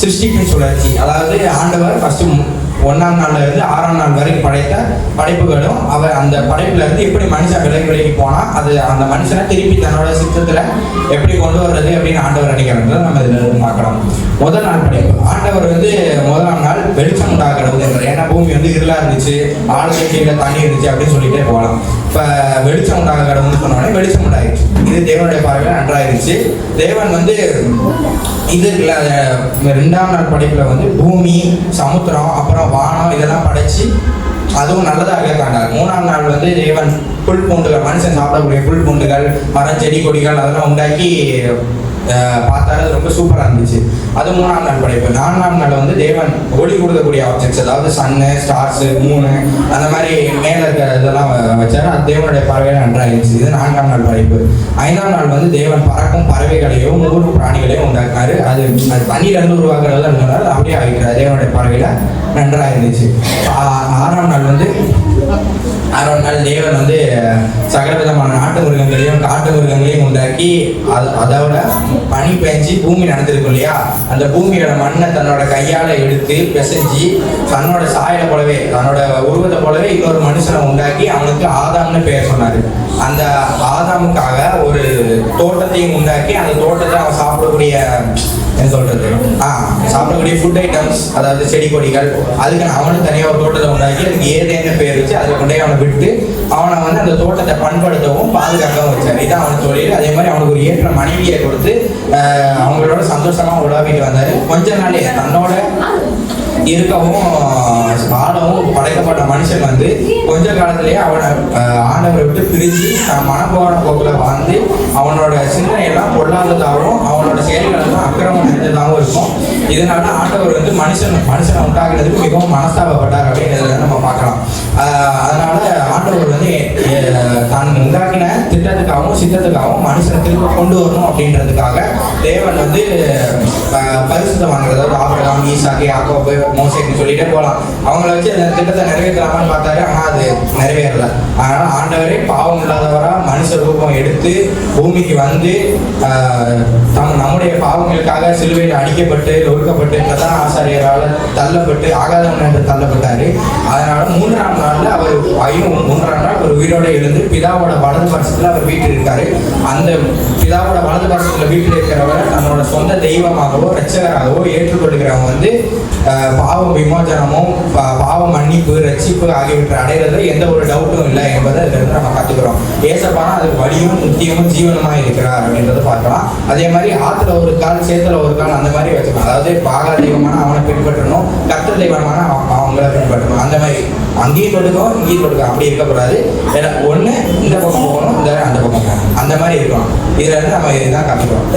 சிருஷ்டிப்பின் சுழற்சி அதாவது ஆண்டவர் ஃபர்ஸ்ட் ஒன்றாம் நாள்ல இருந்து ஆறாம் நாள் வரைக்கும் படைத்த படைப்புகளும் அவர் அந்த படைப்புல இருந்து எப்படி மனுஷன் விலகி விலகி போனா அது அந்த மனுஷனை திருப்பி தன்னோட சித்தத்துல எப்படி கொண்டு வர்றது அப்படின்னு ஆண்டவர் நினைக்கிறது நம்ம இதுல இருந்து பார்க்கலாம் முதல் நாள் படைப்பு. ஆண்டவர் வந்து முதலாம் நாள் வெளிச்சம் உண்டாகிறது ஏன்னா பூமி வந்து இருளா இருந்துச்சு ஆளுக்கு கீழே தண்ணி இருந்துச்சு அப்படின்னு சொல்லிட்டே போகலாம். இப்ப வெளிச்சம் உண்டாக கடவுள்னு சொன்னோடனே வெளிச்சம் உண்டாயிருச்சு. இது தேவனுடைய பார்வையில் நன்றாயிருச்சு. தேவன் வந்து இது இருக்குல்ல, ரெண்டாம் நாள் படைப்புல வந்து பூமி சமுத்திரம் அப்புறம் வானம் இதெல்லாம் படைச்சு அதுவும் நல்லதாக இருக்காங்க. மூணாம் நாள் வந்து தேவன் புல் பூண்டுகள் மனுஷன் சாப்பிடக்கூடிய புல் பூண்டுகள் மரம் செடி கொடிகள் அதெல்லாம் உண்டாக்கி பார்த்தாரு அது ரொம்ப சூப்பராக இருந்துச்சு. அது மூணாம் நாள் படைப்பு. நான்காம் நாள் வந்து தேவன் ஒளி கொடுக்கக்கூடிய ஆப்ஜெக்ட்ஸ் அதாவது சன்னு ஸ்டார்ஸு மூணு அந்த மாதிரி மேலே இருக்கிற இதெல்லாம் வ- வச்சாரு. அது தேவனுடைய பறவைகள் இருந்துச்சு இது நான்காம் நாள் படைப்பு. ஐந்தாம் நாள் வந்து தேவன் பறக்கும் பறவைகளையும் ஊர் பிராணிகளையும் உண்டாக்குனாரு அது அது தண்ணியிலேருந்து இருந்து உருவாக்குறது அப்படியே ஆகிக்கிறார் தேவனுடைய பறவையில் நன்றாக இருந்துச்சு ஆறாம் நாள் வந்து ஆறாம் நாள் தேவன் வந்து சகல விதமான நாட்டு மிருகங்களையும் காட்டு மிருகங்களையும் உண்டாக்கி அது அதோட பெஞ்சு பூமி நடந்திருக்கும் இல்லையா? அந்த பூமியோட மண்ணை தன்னோட கையால எடுத்து பிசைஞ்சு தன்னோட சாயலை போலவே தன்னோட உருவத்தை போலவே இன்னொரு மனுஷனை உண்டாக்கி அவனுக்கு ஆதாம்னு பெயர் சொன்னாரு. அந்த ஆதாமுக்காக ஒரு தோட்டத்தையும் உண்டாக்கி அந்த தோட்டத்தை அவன் சாப்பிடக்கூடிய என்ன சொல்றது? ஆ சாப்பிடக்கூடிய ஃபுட் ஐட்டம்ஸ் அதாவது செடி கொடிகள் அதுக்கு நான் அவனுக்கு தனியாக ஒரு தோட்டத்தை உண்டாக்கி அதுக்கு ஏதேன்னு பேர் வச்சு அதில் கொண்டு போய் அவனை விட்டு அவனை வந்து அந்த தோட்டத்தை பண்படுத்தவும் பாதுகாக்கவும் வச்சார். இதான் அவனுக்கு தொழில். அதே மாதிரி அவனுக்கு ஒரு ஏற்ற மனைவியை கொடுத்து அவங்களோட சந்தோஷமா உலாவிட்டு வந்தாரு. கொஞ்ச நாளே தன்னோட இருக்கவும் வாழவும் படைக்கப்பட்ட மனுஷன் வந்து கொஞ்ச காலத்திலேயே அவனை ஆண்டவரை விட்டு பிரிஞ்சு தன் மனப்போன போக்கில் வாழ்ந்து அவனோட சிந்தனை எல்லாம் பொல்லாததாகவும் அவனோட செயல்களெல்லாம் அக்கிரமம் நிறைந்ததாகவும் இருக்கும். இதனால ஆண்டவர் வந்து மனுஷன் மனுஷனை உண்டாகிறதுக்கு மிகவும் மனஸ்தாபப்பட்டார் அப்படிங்கிறத நம்ம பார்க்கலாம். அதனால ஆண்டவர் வந்து தான் உண்டாக்கின திட்டத்துக்காகவும் சித்தத்துக்காகவும் மனுஷனை திரும்ப கொண்டு வரணும் அப்படின்றதுக்காக தேவன் வந்து பரிசுத்தமானது பரிசுத்தவான்கள் அதாவது ஆபிரகாம் ஈசாக்கு யாக்கோபு மோசேன்னு சொல்லிட்டே போகலாம் அவங்கள வச்சு அந்த திட்டத்தை நிறைவேற்றலாமான்னு பார்த்தாரு. ஆனால் அது நிறைவேறல. அதனால் ஆண்டவரே பாவம் இல்லாதவரா மனுஷ ரூபம் எடுத்து பூமிக்கு வந்து தம் நம்முடைய பாவங்களுக்காக சிலுவையில் அடிக்கப்பட்டு நொறுக்கப்பட்டு பிரதான ஆசாரியரால் தள்ளப்பட்டு ஆகாதவன் என்று தள்ளப்பட்டாரு. அதனால மூன்றாம் நாளில் அவர் ஐயும் மூன்றாம் ஒரு உயிரோட எழுந்து பிதாவோட வலது பட்சத்தில் அவர் வீட்டில் இருக்காரு. அந்த பிதாவோட வலது பட்சத்தில் வீட்டில் இருக்கிறவரை தன்னோட சொந்த தெய்வமாகவோ ரட்சகராகவோ ஏற்றுக்கொள்கிறவங்க வந்து பாவ விமோசனமும் பா- பாவ மன்னிப்பு ரட்சிப்பு ஆகியவற்றை அடைகிறது எந்த ஒரு டவுட்டும் இல்லை என்பதை இதுல இருந்து நம்ம கத்துக்கிறோம். ஏசப்பானா அதுக்கு வழியும் முக்கியமும் ஜீவனமா இருக்கிறார் அப்படின்றத பார்க்கலாம். அதே மாதிரி ஆத்துல ஒரு கால் சேத்துல ஒரு கால் அந்த மாதிரி வச்சுக்கலாம். அதாவது பாகா தெய்வமான அவனை பின்பற்றணும் கத்த தெய்வமான அவ- அவங்கள பின்பற்றணும். அந்த மாதிரி அங்கேயும் தொடுக்கும் இங்கேயும் தொடுக்கும் அப்படி இருக்கக்கூடாது. ஏன்னா ஒண்ணு இந்த பக்கம் போகணும் இந்த அந்த பக்கம் போகணும். அந்த மாதிரி இருக்கும் இதுல இருந்து நம்ம இதுதான் கத்துக்கிறோம்.